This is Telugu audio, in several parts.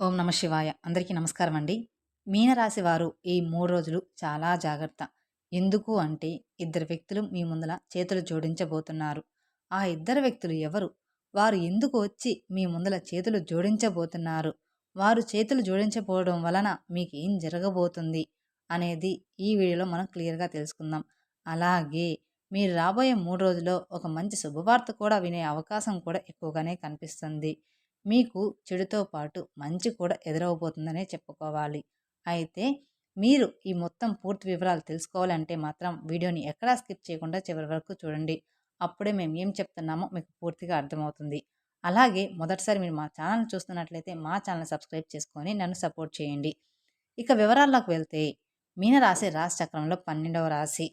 ఓం నమ శివాయ. అందరికీ నమస్కారం అండి. మీనరాశి వారు ఈ మూడు రోజులు చాలా జాగ్రత్త. ఎందుకు అంటే ఇద్దరు వ్యక్తులు మీ ముందల చేతులు జోడించబోతున్నారు. ఆ ఇద్దరు వ్యక్తులు ఎవరు? వారు ఎందుకు వచ్చి మీ ముందల చేతులు జోడించబోతున్నారు? వారు చేతులు జోడించబోవడం వలన మీకు ఏం జరగబోతుంది? అనేది ఈ వీడియోలో మనం క్లియర్గా తెలుసుకుందాం. అలాగే మీరు రాబోయే మూడు రోజుల్లో ఒక మంచి శుభవార్త కూడా వినే అవకాశం కూడా ఎక్కువగానే కనిపిస్తుంది. మీకు చెడుతో పాటు మంచి కూడా ఎదురవబోతుందనే చెప్పుకోవాలి. అయితే మీరు ఈ మొత్తం పూర్తి వివరాలు తెలుసుకోవాలంటే మాత్రం వీడియోని ఎక్కడా స్కిప్ చేయకుండా చివరి వరకు చూడండి. అప్పుడే మేము ఏం చెప్తున్నామో మీకు పూర్తిగా అర్థమవుతుంది. అలాగే మొదటిసారి మీరు మా ఛానల్ చూస్తున్నట్లయితే మా ఛానల్ సబ్స్క్రైబ్ చేసుకొని నన్ను సపోర్ట్ చేయండి. ఇక వివరాల్లోకి వెళ్తే మీనరాశి రాశి చక్రంలో పన్నెండవ రాశి.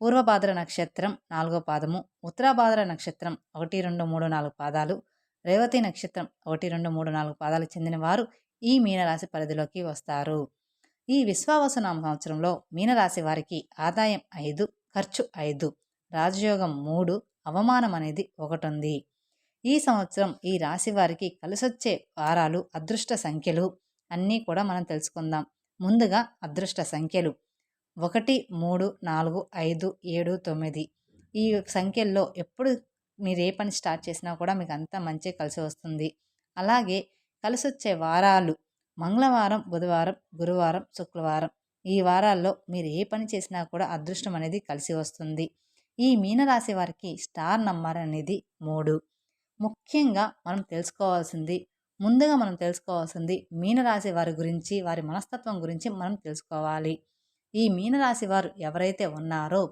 పూర్వభాద్ర నక్షత్రం నాలుగో పాదము ఉత్తరాభాద్ర నక్షత్రం ఒకటి రెండు మూడు నాలుగు పాదాలు రేవతి నక్షత్రం ఒకటి రెండు మూడు నాలుగు పాదాలకు చెందిన వారు ఈ మీనరాశి పరిధిలోకి వస్తారు. ఈ విశ్వావసనామ సంవత్సరంలో మీనరాశి వారికి ఆదాయం ఐదు ఖర్చు ఐదు రాజయోగం మూడు అవమానం అనేది ఒకటి ఉంది ఈ సంవత్సరం ఈ రాశి వారికి కలిసొచ్చే వారాలు అదృష్ట సంఖ్యలు అన్నీ కూడా మనం తెలుసుకుందాం. ముందుగా అదృష్ట సంఖ్యలు ఒకటి మూడు నాలుగు ఐదు ఏడు తొమ్మిది. ఈ సంఖ్యల్లో ఎప్పుడు మీరు ఏ పని స్టార్ట్ చేసినా కూడా మీకు అంతా మంచి కలిసి వస్తుంది. అలాగే కలిసి వచ్చే వారాలు మంగళవారం బుధవారం గురువారం శుక్రవారం ఈ వారాల్లో మీరు ఏ పని చేసినా కూడా అదృష్టం అనేది కలిసి వస్తుంది. ఈ మీనరాశి వారికి స్టార్ నంబర్ అనేది మూడు. ముఖ్యంగా మనం తెలుసుకోవాల్సింది ముందుగా మనం తెలుసుకోవాల్సింది మీనరాశి వారి గురించి వారి మనస్తత్వం గురించి మనం తెలుసుకోవాలి. ఈ మీనరాశి వారు ఎవరైతే ఉన్నారో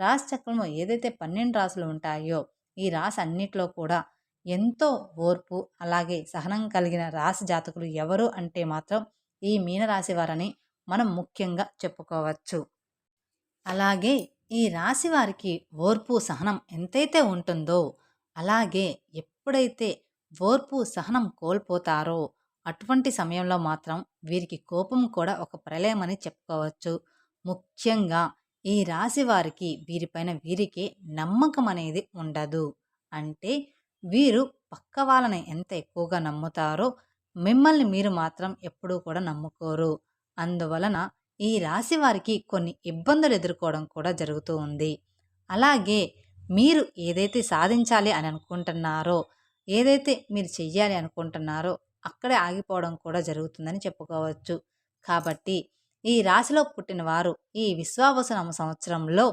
రాశి చక్రంలో ఏదైతే పన్నెండు రాశులు ఉంటాయో ఈ రాశి అన్నిట్లో కూడా ఎంతో ఓర్పు అలాగే సహనం కలిగిన రాశి జాతకులు ఎవరు అంటే మాత్రం ఈ మీనరాశి వారని మనం ముఖ్యంగా చెప్పుకోవచ్చు. అలాగే ఈ రాశి వారికి ఓర్పు సహనం ఎంతైతే ఉంటుందో అలాగే ఎప్పుడైతే ఓర్పు సహనం కోల్పోతారో అటువంటి సమయంలో మాత్రం వీరికి కోపం కూడా ఒక ప్రళయమని చెప్పుకోవచ్చు. ముఖ్యంగా ఈ రాశి వారికి వీరిపైన వీరికి నమ్మకం అనేది ఉండదు. అంటే వీరు పక్క వాళ్ళని ఎంత ఎక్కువగా నమ్ముతారో మిమ్మల్ని మీరు మాత్రం ఎప్పుడూ కూడా నమ్ముకోరు. అందువలన ఈ రాశి వారికి కొన్ని ఇబ్బందులు ఎదుర్కోవడం కూడా జరుగుతూ ఉంది. అలాగే మీరు ఏదైతే సాధించాలి అని అనుకుంటున్నారో ఏదైతే మీరు చెయ్యాలి అనుకుంటున్నారో అక్కడే ఆగిపోవడం కూడా జరుగుతుందని చెప్పుకోవచ్చు. కాబట్టి ఈ రాశిలో పుట్టిన వారు ఈ విశ్వావసనమ సంవత్సరంలో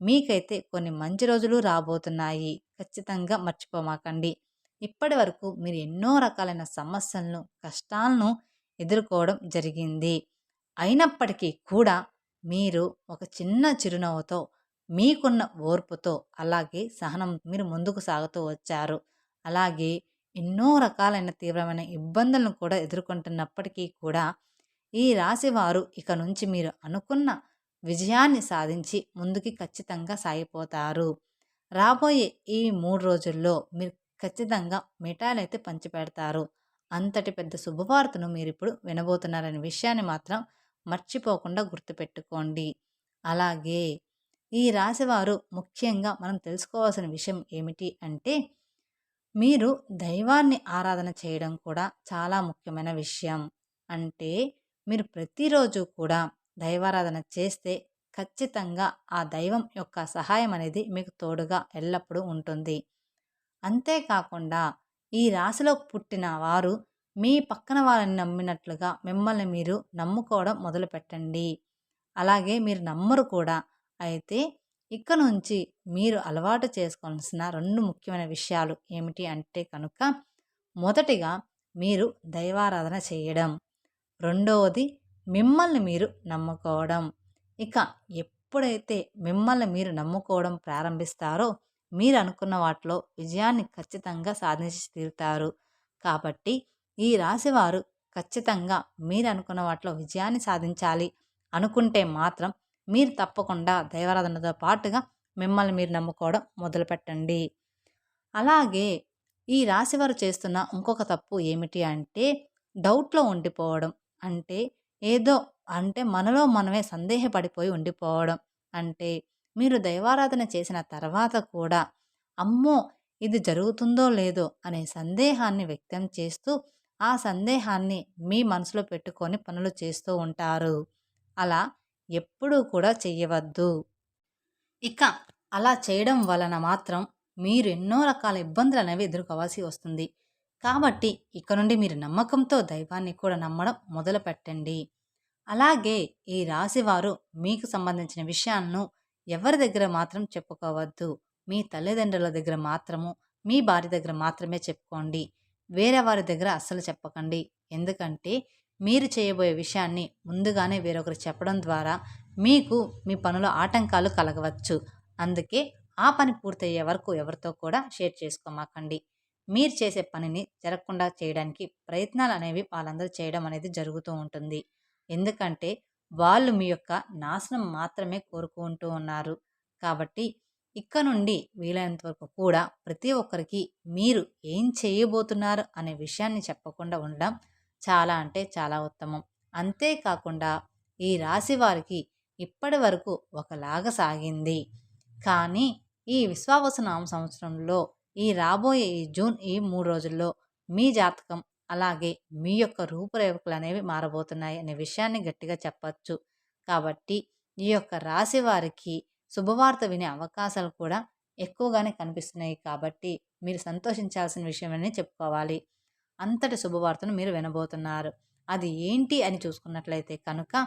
మీకైతే కొన్ని మంచి రోజులు రాబోతున్నాయి. ఖచ్చితంగా మర్చిపోమాకండి. ఇప్పటి వరకు మీరు ఎన్నో రకాలైన సమస్యలను కష్టాలను ఎదుర్కోవడం జరిగింది. అయినప్పటికీ కూడా మీరు ఒక చిన్న చిరునవ్వుతో మీకున్న ఓర్పుతో అలాగే సహనం మీరు ముందుకు సాగుతూ వచ్చారు. అలాగే ఎన్నో రకాలైన తీవ్రమైన ఇబ్బందులను కూడా ఎదుర్కొంటున్నప్పటికీ కూడా ఈ రాశివారు ఇక నుంచి మీరు అనుకున్న విజయాన్ని సాధించి ముందుకి ఖచ్చితంగా సాగిపోతారు. రాబోయే ఈ మూడు రోజుల్లో మీరు ఖచ్చితంగా మిఠాయిలైతే పంచిపెడతారు. అంతటి పెద్ద శుభవార్తను మీరు ఇప్పుడు వినబోతున్నారనే విషయాన్ని మాత్రం మర్చిపోకుండా గుర్తుపెట్టుకోండి. అలాగే ఈ రాశివారు ముఖ్యంగా మనం తెలుసుకోవాల్సిన విషయం ఏమిటి అంటే మీరు దైవాన్ని ఆరాధన చేయడం కూడా చాలా ముఖ్యమైన విషయం. అంటే మీరు ప్రతిరోజు కూడా దైవారాధన చేస్తే ఖచ్చితంగా ఆ దైవం యొక్క సహాయం అనేది మీకు తోడుగా ఎల్లప్పుడూ ఉంటుంది. అంతేకాకుండా ఈ రాశిలో పుట్టిన వారు మీ పక్కన వారిని నమ్మినట్లుగా మిమ్మల్ని మీరు నమ్ముకోవడం మొదలుపెట్టండి. అలాగే మీరు నమ్మరు కూడా. అయితే ఇక్కడ నుంచి మీరు అలవాటు చేసుకోవాల్సిన రెండు ముఖ్యమైన విషయాలు ఏమిటి అంటే కనుక మొదటిగా మీరు దైవారాధన చేయడం. రెండవది మిమ్మల్ని మీరు నమ్ముకోవడం. ఇక ఎప్పుడైతే మిమ్మల్ని మీరు నమ్ముకోవడం ప్రారంభిస్తారో మీరు అనుకున్న వాటిలో విజయాన్ని ఖచ్చితంగా సాధించి తీరుతారు. కాబట్టి ఈ రాశివారు ఖచ్చితంగా మీరు అనుకున్న వాటిలో విజయాన్ని సాధించాలి. అనుకుంటే మాత్రం మీరు తప్పకుండా దైవారాధనతో పాటుగా మిమ్మల్ని మీరు నమ్ముకోవడం మొదలుపెట్టండి. అలాగే ఈ రాశివారు చేస్తున్న ఇంకొక తప్పు ఏమిటి అంటే డౌట్లో ఉండిపోవడం. అంటే ఏదో అంటే మనలో మనమే సందేహపడిపోయి ఉండిపోవడం. అంటే మీరు దైవారాధన చేసిన తర్వాత కూడా అమ్మో! ఇది జరుగుతుందో లేదో అనే సందేహాన్ని వ్యక్తం చేస్తూ ఆ సందేహాన్ని మీ మనసులో పెట్టుకొని పనులు చేస్తూ ఉంటారు. అలా ఎప్పుడూ కూడా చెయ్యవద్దు. ఇక అలా చేయడం వలన మాత్రం మీరు ఎన్నో రకాల ఇబ్బందులు అనేవి ఎదుర్కోవాల్సి వస్తుంది. కాబట్టి ఇక నుండి మీరు నమ్మకంతో దైవాన్ని కూడా నమ్మడం మొదలు పెట్టండి. అలాగే ఈ రాశివారు మీకు సంబంధించిన విషయాలను ఎవరి దగ్గర మాత్రం చెప్పుకోవద్దు. మీ తల్లిదండ్రుల దగ్గర మాత్రము మీ భార్య దగ్గర మాత్రమే చెప్పుకోండి. వేరే వారి దగ్గర అస్సలు చెప్పకండి. ఎందుకంటే మీరు చేయబోయే విషయాన్ని ముందుగానే వేరొకరు చెప్పడం ద్వారా మీకు మీ పనుల ఆటంకాలు కలగవచ్చు. అందుకే ఆ పని పూర్తయ్యే వరకు ఎవరితో కూడా షేర్ చేసుకోమాకండి. మీరు చేసే పనిని జరగకుండా చేయడానికి ప్రయత్నాలు అనేవి వాళ్ళందరూ చేయడం అనేది జరుగుతూ ఉంటుంది. ఎందుకంటే వాళ్ళు మీ యొక్క నాశనం మాత్రమే కోరుకుంటూ ఉన్నారు. కాబట్టి ఇక్కడ నుండి వీలైనంత వరకు కూడా ప్రతి ఒక్కరికి మీరు ఏం చేయబోతున్నారు అనే విషయాన్ని చెప్పకుండా ఉండడం చాలా అంటే చాలా ఉత్తమం. అంతేకాకుండా ఈ రాశి వారికి ఇప్పటి వరకు ఒకలాగా సాగింది. కానీ ఈ విశ్వావసనామ సంవత్సరంలో ఈ రాబోయే ఈ జూన్ ఈ మూడు రోజుల్లో మీ జాతకం అలాగే మీ యొక్క రూపురేఖలు అనేవి మారబోతున్నాయి అనే విషయాన్ని గట్టిగా చెప్పచ్చు. కాబట్టి ఈ యొక్క రాశి వారికి శుభవార్త వినే అవకాశాలు కూడా ఎక్కువగానే కనిపిస్తున్నాయి. కాబట్టి మీరు సంతోషించాల్సిన విషయమని చెప్పుకోవాలి. అంతటి శుభవార్తను మీరు వినబోతున్నారు. అది ఏంటి అని చూసుకున్నట్లయితే కనుక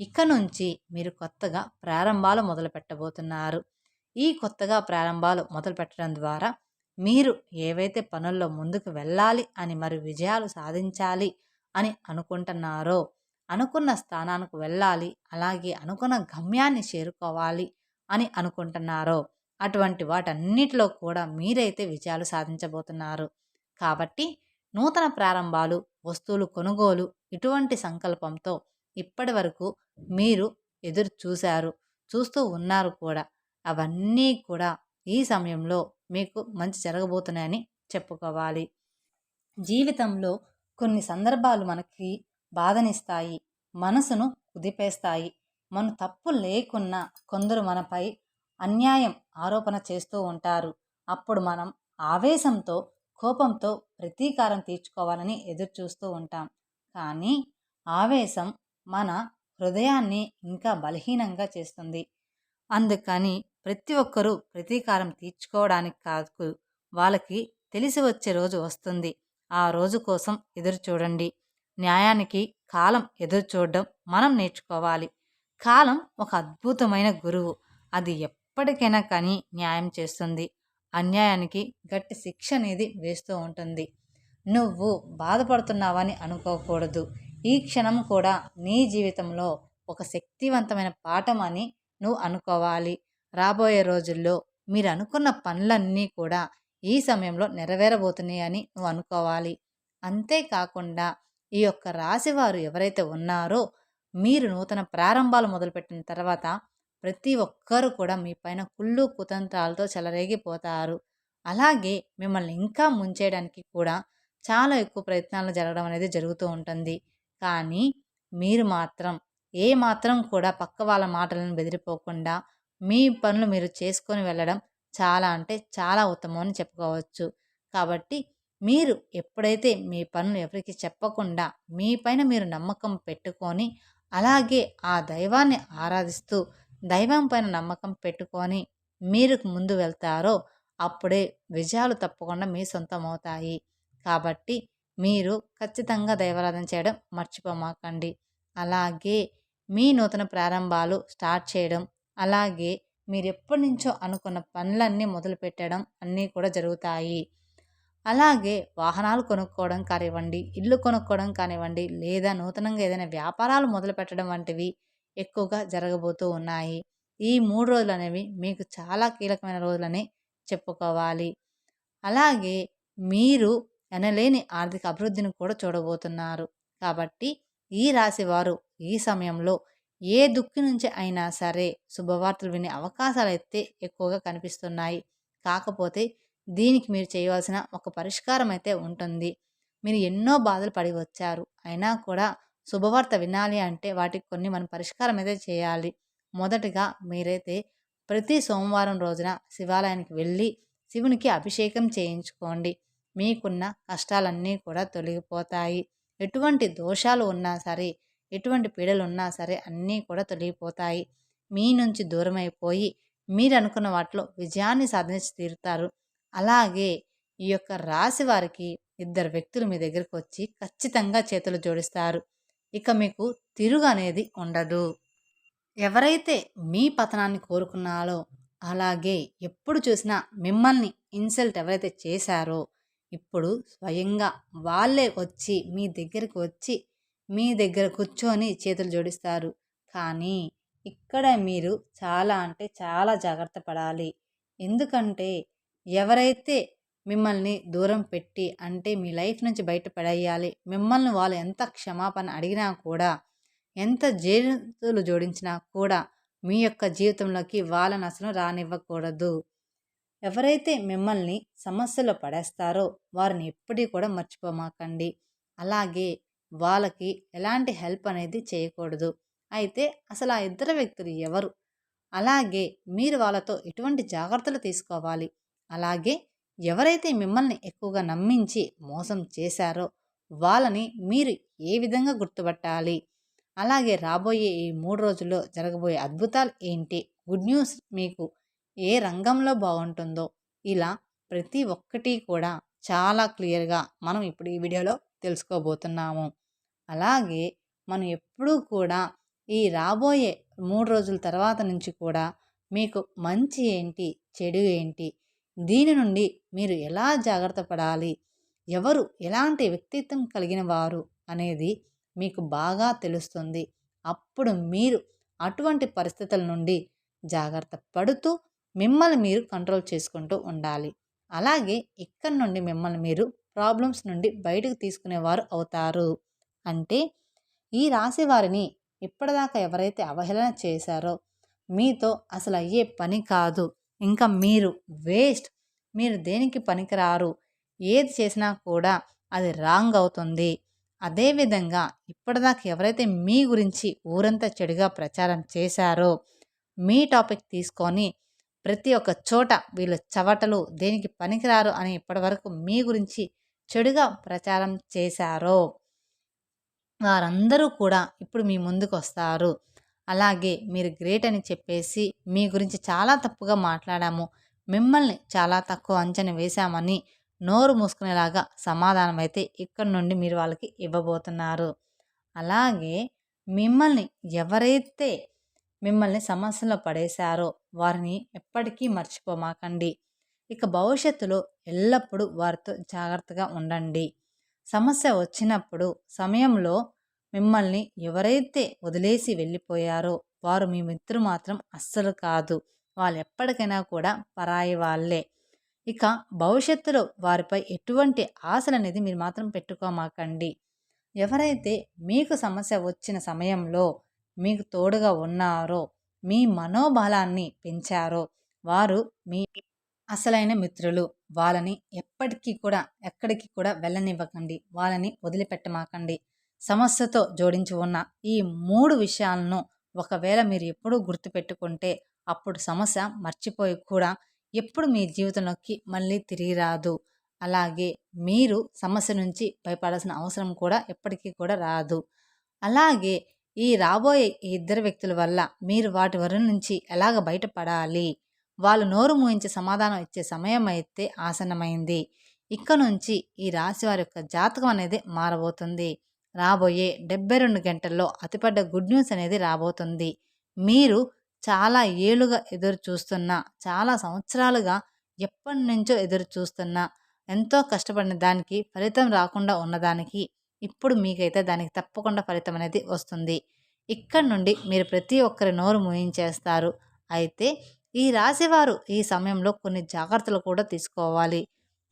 ఇక నుంచి మీరు కొత్తగా ప్రారంభాలు మొదలు పెట్టబోతున్నారు ఈ కొత్తగా ప్రారంభాలు మొదలు పెట్టడం ద్వారా మీరు ఏవైతే పనుల్లో ముందుకు వెళ్ళాలి అని మరి విజయాలు సాధించాలి అని అనుకుంటున్నారో అనుకున్న స్థానానికి వెళ్ళాలి అలాగే అనుకున్న గమ్యాన్ని చేరుకోవాలి అని అనుకుంటున్నారో అటువంటి వాటన్నిటిలో కూడా మీరైతే విజయాలు సాధించబోతున్నారు. కాబట్టి నూతన ప్రారంభాలు వస్తువులు కొనుగోలు ఇటువంటి సంకల్పంతో ఇప్పటి వరకు మీరు ఎదురు చూశారు చూస్తూ ఉన్నారు కూడా. అవన్నీ కూడా ఈ సమయంలో మీకు మంచి జరగబోతున్నాయని చెప్పుకోవాలి. జీవితంలో కొన్ని సందర్భాలు మనకి బాధనిస్తాయి మనసును కుదిపేస్తాయి. మన తప్పు లేకున్నా కొందరు మనపై అన్యాయం ఆరోపణ చేస్తూ ఉంటారు. అప్పుడు మనం ఆవేశంతో కోపంతో ప్రతీకారం తీర్చుకోవాలని ఎదురు చూస్తూ ఉంటాం. కానీ ఆవేశం మన హృదయాన్ని ఇంకా బలహీనంగా చేస్తుంది. అందుకని ప్రతి ఒక్కరూ ప్రతీకారం తీర్చుకోవడానికి కాదు వాళ్ళకి తెలిసి వచ్చే రోజు వస్తుంది. ఆ రోజు కోసం ఎదురు చూడండి. న్యాయానికి కాలం ఎదురు చూడడం మనం నేర్చుకోవాలి. కాలం ఒక అద్భుతమైన గురువు. అది ఎప్పటికైనా కానీ న్యాయం చేస్తుంది. అన్యాయానికి గట్టి శిక్ష అనేది వేస్తూ ఉంటుంది. నువ్వు బాధపడుతున్నావని అనుకోకూడదు. ఈ క్షణం కూడా నీ జీవితంలో ఒక శక్తివంతమైన పాఠం అని నువ్వు అనుకోవాలి. రాబోయే రోజుల్లో మీరు అనుకున్న పనులన్నీ కూడా ఈ సమయంలో నెరవేరబోతున్నాయని నువ్వు అనుకోవాలి అంతేకాకుండా ఈ యొక్క రాశివారు ఎవరైతే ఉన్నారో మీరు నూతన ప్రారంభాలు మొదలుపెట్టిన తర్వాత ప్రతి ఒక్కరూ కూడా మీ పైన కుళ్ళు కుతంత్రాలతో చెలరేగిపోతారు. అలాగే మిమ్మల్ని ఇంకా ముంచేయడానికి కూడా చాలా ఎక్కువ ప్రయత్నాలు జరగడం అనేది జరుగుతూ ఉంటుంది. కానీ మీరు మాత్రం ఏ మాత్రం కూడా పక్క వాళ్ళ మాటలను బెదిరిపోకుండా మీ పనులు మీరు చేసుకొని వెళ్ళడం చాలా అంటే చాలా ఉత్తమం అని చెప్పుకోవచ్చు. కాబట్టి మీరు ఎప్పుడైతే మీ పనులు ఎవరికి చెప్పకుండా మీ పైన మీరు నమ్మకం పెట్టుకొని అలాగే ఆ దైవాన్ని ఆరాధిస్తూ దైవం పైన నమ్మకం పెట్టుకొని మీరు ముందు వెళ్తారో అప్పుడే విజయాలు తప్పకుండా మీ సొంతం అవుతాయి. కాబట్టి మీరు ఖచ్చితంగా దైవారాధన చేయడం మర్చిపోమాకండి. అలాగే మీ నూతన ప్రారంభాలు స్టార్ట్ చేయడం అలాగే మీరు ఎప్పటి నుంచో అనుకున్న పనులన్నీ మొదలు పెట్టడం అన్నీ కూడా జరుగుతాయి. అలాగే వాహనాలు కొనుక్కోవడం కానివ్వండి ఇల్లు కొనుక్కోవడం కానివ్వండి లేదా నూతనంగా ఏదైనా వ్యాపారాలు మొదలు పెట్టడం వంటివి ఎక్కువగా జరగబోతూ ఉన్నాయి. ఈ మూడు రోజులు అనేవి మీకు చాలా కీలకమైన రోజులని చెప్పుకోవాలి. అలాగే మీరు ఎనలేని ఆర్థిక అభివృద్ధిని కూడా చూడబోతున్నారు. కాబట్టి ఈ రాశి వారు ఈ సమయంలో ఏ దుక్కి నుంచి అయినా సరే శుభవార్తలు వినే అవకాశాలు అయితే ఎక్కువగా కనిపిస్తున్నాయి. కాకపోతే దీనికి మీరు చేయవలసిన ఒక పరిష్కారం అయితే ఉంటుంది. మీరు ఎన్నో బాధలు పడి వచ్చారు. అయినా కూడా శుభవార్త వినాలి అంటే వాటికి కొన్ని మనం పరిష్కారం అయితే చేయాలి. మొదటగా మీరైతే ప్రతి సోమవారం రోజున శివాలయానికి వెళ్ళి శివునికి అభిషేకం చేయించుకోండి. మీకున్న కష్టాలన్నీ కూడా తొలగిపోతాయి. ఎటువంటి దోషాలు ఉన్నా సరే ఎటువంటి పీడలు ఉన్నా సరే అన్నీ కూడా తొలగిపోతాయి. మీ నుంచి దూరమైపోయి మీరు అనుకున్న వాటిలో విజయాన్ని సాధించి తీరుతారు. అలాగే ఈ యొక్క రాశి వారికి ఇద్దరు వ్యక్తులు మీ దగ్గరకు వచ్చి ఖచ్చితంగా చేతులు జోడిస్తారు. ఇక మీకు తిరుగు అనేది ఉండదు. ఎవరైతే మీ పతనాన్ని కోరుకున్నారో అలాగే ఎప్పుడు చూసినా మిమ్మల్ని ఇన్సల్ట్ ఎవరైతే చేశారో ఇప్పుడు స్వయంగా వాళ్ళే వచ్చి మీ దగ్గరికి వచ్చి మీ దగ్గర కూర్చొని చేతులు జోడిస్తారు. కానీ ఇక్కడ మీరు చాలా అంటే చాలా జాగ్రత్త పడాలి. ఎందుకంటే ఎవరైతే మిమ్మల్ని దూరం పెట్టి అంటే మీ లైఫ్ నుంచి బయటపడేయాలి మిమ్మల్ని వాళ్ళు ఎంత క్షమాపణ అడిగినా కూడా ఎంత జీవితులు జోడించినా కూడా మీ యొక్క జీవితంలోకి వాళ్ళని అసలు రానివ్వకూడదు. ఎవరైతే మిమ్మల్ని సమస్యలో పడేస్తారో వారిని ఎప్పటికీ కూడా మర్చిపోమాకండి. అలాగే వాళ్ళకి ఎలాంటి హెల్ప్ అనేది చేయకూడదు. అయితే అసలు ఆ ఇద్దరు వ్యక్తులు ఎవరు? అలాగే మీరు వాళ్ళతో ఎటువంటి జాగ్రత్తలు తీసుకోవాలి? అలాగే ఎవరైతే మిమ్మల్ని ఎక్కువగా నమ్మించి మోసం చేశారో వాళ్ళని మీరు ఏ విధంగా గుర్తుపట్టాలి? అలాగే రాబోయే ఈ మూడు రోజుల్లో జరగబోయే అద్భుతాలు ఏంటి? గుడ్ న్యూస్ మీకు ఏ రంగంలో బాగుంటుందో. ఇలా ప్రతి ఒక్కటి కూడా చాలా క్లియర్గా మనం ఇప్పుడు ఈ వీడియోలో తెలుసుకోబోతున్నాము. అలాగే మనం ఎప్పుడూ కూడా ఈ రాబోయే మూడు రోజుల తర్వాత నుంచి కూడా మీకు మంచి ఏంటి చెడు ఏంటి దీని నుండి మీరు ఎలా జాగ్రత్త పడాలి ఎవరు ఎలాంటి వ్యక్తిత్వం కలిగిన వారు అనేది మీకు బాగా తెలుస్తుంది. అప్పుడు మీరు అటువంటి పరిస్థితుల నుండి జాగ్రత్త పడుతూ మిమ్మల్ని మీరు కంట్రోల్ చేసుకుంటూ ఉండాలి. అలాగే ఇక్కడి నుండి మిమ్మల్ని మీరు ప్రాబ్లమ్స్ నుండి బయటకు తీసుకునేవారు అవుతారు. అంటే ఈ రాశి వారిని ఇప్పటిదాకా ఎవరైతే అవహేళన చేశారో మీతో అసలు అయ్యే పని కాదు. ఇంకా మీరు వేస్ట్. మీరు దేనికి పనికిరారు? ఏది చేసినా కూడా అది రాంగ్ అవుతుంది. అదేవిధంగా ఇప్పటిదాకా ఎవరైతే మీ గురించి ఊరంతా చెడుగా ప్రచారం చేశారో మీ టాపిక్ తీసుకొని ప్రతి ఒక్క చోట వీళ్ళు చవటలు దేనికి పనికిరారు అని ఇప్పటివరకు మీ గురించి చెడుగా ప్రచారం చేశారో వారందరూ కూడా ఇప్పుడు మీ ముందుకు వస్తారు అలాగే మీరు గ్రేట్ అని చెప్పేసి మీ గురించి చాలా తప్పుగా మాట్లాడాము. మిమ్మల్ని చాలా తక్కువ అంచనా వేశామని నోరు మూసుకునేలాగా సమాధానం అయితే ఇక్కడ నుండి మీరు వాళ్ళకి ఇవ్వబోతున్నారు. అలాగే మిమ్మల్ని ఎవరైతే మిమ్మల్ని సమస్యలో పడేశారో వారిని ఎప్పటికీ మర్చిపోమాకండి. ఇక భవిష్యత్తులో ఎల్లప్పుడూ వారితో జాగ్రత్తగా ఉండండి. సమస్య వచ్చినప్పుడు సమయంలో మిమ్మల్ని ఎవరైతే వదిలేసి వెళ్ళిపోయారో వారు మీ మిత్రులు మాత్రం అస్సలు కాదు. వాళ్ళు ఎప్పటికైనా కూడా పరాయి వాళ్ళే. ఇక భవిష్యత్తులో వారిపై ఎటువంటి ఆశలు అనేది మీరు మాత్రం పెట్టుకోమాకండి. ఎవరైతే మీకు సమస్య వచ్చిన సమయంలో మీకు తోడుగా ఉన్నారో మీ మనోబలాన్ని పెంచారో వారు మీ అసలైన మిత్రులు. వాళ్ళని ఎప్పటికీ కూడా ఎక్కడికి కూడా వెళ్ళనివ్వకండి. వాళ్ళని వదిలిపెట్టమాకండి. సమస్యతో జోడించి ఉన్న ఈ మూడు విషయాలను ఒకవేళ మీరు ఎప్పుడూ గుర్తుపెట్టుకుంటే అప్పుడు సమస్య మర్చిపోయి కూడా ఎప్పుడు మీ జీవితంలోకి మళ్ళీ తిరిగి రాదు. అలాగే మీరు సమస్య నుంచి భయపడాల్సిన అవసరం కూడా ఎప్పటికీ కూడా రాదు. అలాగే ఈ రాబోయే ఈ ఇద్దరు వ్యక్తుల వల్ల మీరు వాటి వరి నుంచి ఎలాగ బయటపడాలి? వాళ్ళు నోరు మూయించి సమాధానం ఇచ్చే సమయం అయితే ఆసన్నమైంది. ఇక్క నుంచి ఈ రాశి వారి యొక్క జాతకం అనేది మారబోతుంది. రాబోయే డెబ్బై రెండు గంటల్లో అతిపెద్ద గుడ్ న్యూస్ అనేది రాబోతుంది. మీరు చాలా ఏళ్ళుగా ఎదురు చూస్తున్న చాలా సంవత్సరాలుగా ఎప్పటి నుంచో ఎదురు చూస్తున్న ఎంతో కష్టపడిన దానికి ఫలితం రాకుండా ఉన్నదానికి ఇప్పుడు మీకైతే దానికి తప్పకుండా ఫలితం అనేది వస్తుంది. ఇక్కడ నుండి మీరు ప్రతి ఒక్కరి నోరు మూయించేస్తారు. అయితే ఈ రాశివారు ఈ సమయంలో కొన్ని జాగ్రత్తలు కూడా తీసుకోవాలి.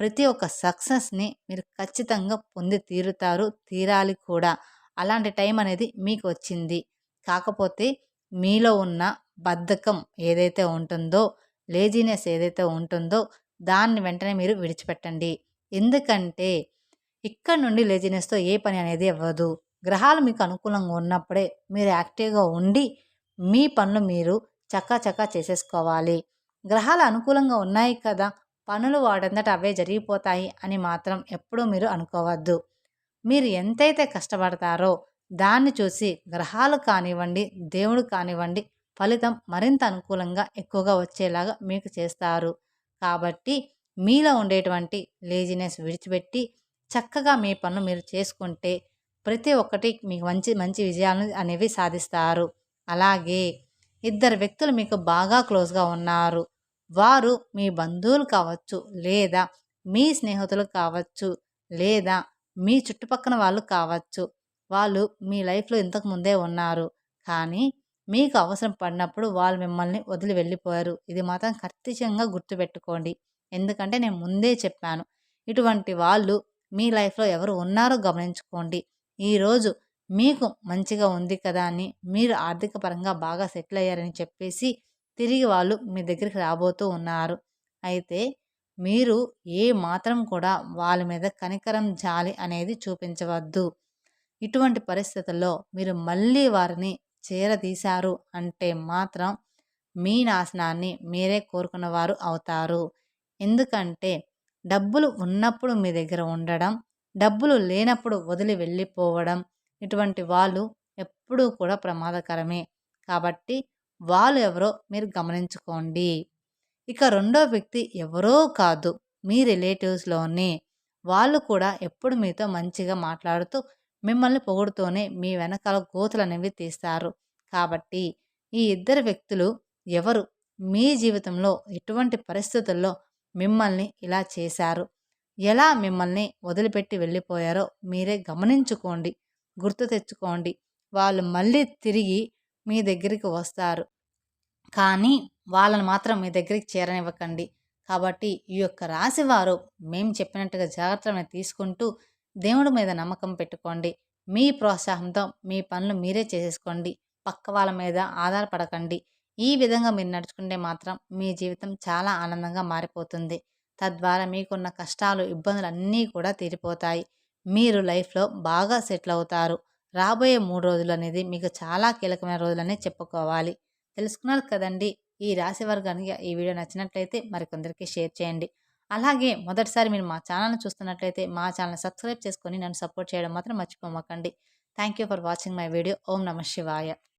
ప్రతి ఒక్క సక్సెస్ని మీరు ఖచ్చితంగా పొంది తీరుతారు తీరాలి కూడా. అలాంటి టైం అనేది మీకు వచ్చింది. కాకపోతే మీలో ఉన్న బద్ధకం ఏదైతే ఉంటుందో లేజినెస్ ఏదైతే ఉంటుందో దాన్ని వెంటనే మీరు విడిచిపెట్టండి. ఎందుకంటే ఇక్కడ నుండి లేజినెస్తో ఏ పని అనేది అవ్వదు. గ్రహాలు మీకు అనుకూలంగా ఉన్నప్పుడే మీరు యాక్టివ్గా ఉండి మీ పనులు మీరు చక్కా చక్కా చేసేసుకోవాలి. గ్రహాలు అనుకూలంగా ఉన్నాయి కదా పనులు వాడంతట అవే జరిగిపోతాయి అని మాత్రం ఎప్పుడూ మీరు అనుకోవద్దు. మీరు ఎంతైతే కష్టపడతారో దాన్ని చూసి గ్రహాలు కానివ్వండి దేవుడు కానివ్వండి ఫలితం మరింత అనుకూలంగా ఎక్కువగా వచ్చేలాగా మీకు చేస్తారు. కాబట్టి మీలో ఉండేటువంటి లేజినెస్ విడిచిపెట్టి చక్కగా మీ పనులు మీరు చేసుకుంటే ప్రతి ఒక్కటి మీకు మంచి మంచి విజయాలు అనేవి సాధిస్తారు. అలాగే ఇద్దరు వ్యక్తులు మీకు బాగా క్లోజ్గా ఉన్నారు. వారు మీ బంధువులు కావచ్చు లేదా మీ స్నేహితులు కావచ్చు లేదా మీ చుట్టుపక్కల వాళ్ళు కావచ్చు. వాళ్ళు మీ లైఫ్లో ఇంతకు ముందే ఉన్నారు. కానీ మీకు అవసరం పడినప్పుడు వాళ్ళు మిమ్మల్ని వదిలి వెళ్ళిపోయారు. ఇది మాత్రం ఖచ్చితంగా గుర్తుపెట్టుకోండి. ఎందుకంటే నేను ముందే చెప్పాను. ఇటువంటి వాళ్ళు మీ లైఫ్లో ఎవరు ఉన్నారో గమనించుకోండి. ఈరోజు మీకు మంచిగా ఉంది కదా అని మీరు ఆర్థిక పరంగా బాగా సెటిల్ అయ్యారని చెప్పేసి తిరిగి వాళ్ళు మీ దగ్గరికి రాబోతూ ఉన్నారు. అయితే మీరు ఏ మాత్రం కూడా వాళ్ళ మీద కనికరం జాలి అనేది చూపించవద్దు. ఇటువంటి పరిస్థితుల్లో మీరు మళ్ళీ వారిని చేరదీశారు అంటే మాత్రం మీ నాశనాన్ని మీరే కోరుకున్నవారు అవుతారు. ఎందుకంటే డబ్బులు ఉన్నప్పుడు మీ దగ్గర ఉండడం డబ్బులు లేనప్పుడు వదిలి వెళ్ళిపోవడం ఇటువంటి వాళ్ళు ఎప్పుడూ కూడా ప్రమాదకరమే. కాబట్టి వాళ్ళు ఎవరో మీరు గమనించుకోండి. ఇక రెండో వ్యక్తి ఎవరో కాదు మీ రిలేటివ్స్లోనే. వాళ్ళు కూడా ఎప్పుడు మీతో మంచిగా మాట్లాడుతూ మిమ్మల్ని పొగుడుతూనే మీ వెనకాల గోతులు అనేవి తీస్తారు. కాబట్టి ఈ ఇద్దరు వ్యక్తులు ఎవరు మీ జీవితంలో ఎటువంటి పరిస్థితుల్లో మిమ్మల్ని ఇలా చేశారు ఎలా మిమ్మల్ని వదిలిపెట్టి వెళ్ళిపోయారో మీరే గమనించుకోండి. గుర్తు తెచ్చుకోండి. వాళ్ళు మళ్ళీ తిరిగి మీ దగ్గరికి వస్తారు. కానీ వాళ్ళని మాత్రం మీ దగ్గరికి చేరనివ్వకండి. కాబట్టి ఈ యొక్క రాశివారు మేము చెప్పినట్టుగా జాగ్రత్తలను తీసుకుంటూ దేవుడి మీద నమ్మకం పెట్టుకోండి. మీ ప్రోత్సాహంతో మీ పనులు మీరే చేసేసుకోండి. పక్క వాళ్ళ మీద ఆధారపడకండి. ఈ విధంగా మీరు నడుచుకుంటే మాత్రం మీ జీవితం చాలా ఆనందంగా మారిపోతుంది. తద్వారా మీకున్న కష్టాలు ఇబ్బందులు అన్నీ కూడా తీరిపోతాయి. మీరు లైఫ్లో బాగా సెటిల్ అవుతారు. రాబోయే మూడు రోజులు అనేది మీకు చాలా కీలకమైన రోజులనే చెప్పుకోవాలి. తెలుసుకున్నారు కదండి? ఈ రాశి వర్గానికి ఈ వీడియో నచ్చినట్లయితే మరికొందరికి షేర్ చేయండి. అలాగే మొదటిసారి మీరు మా ఛానల్ని చూస్తున్నట్లయితే మా ఛానల్ సబ్స్క్రైబ్ చేసుకొని నన్ను సపోర్ట్ చేయడం మాత్రం మర్చిపోమకండి. Thank you for watching my video. ఓం నమ శివాయ.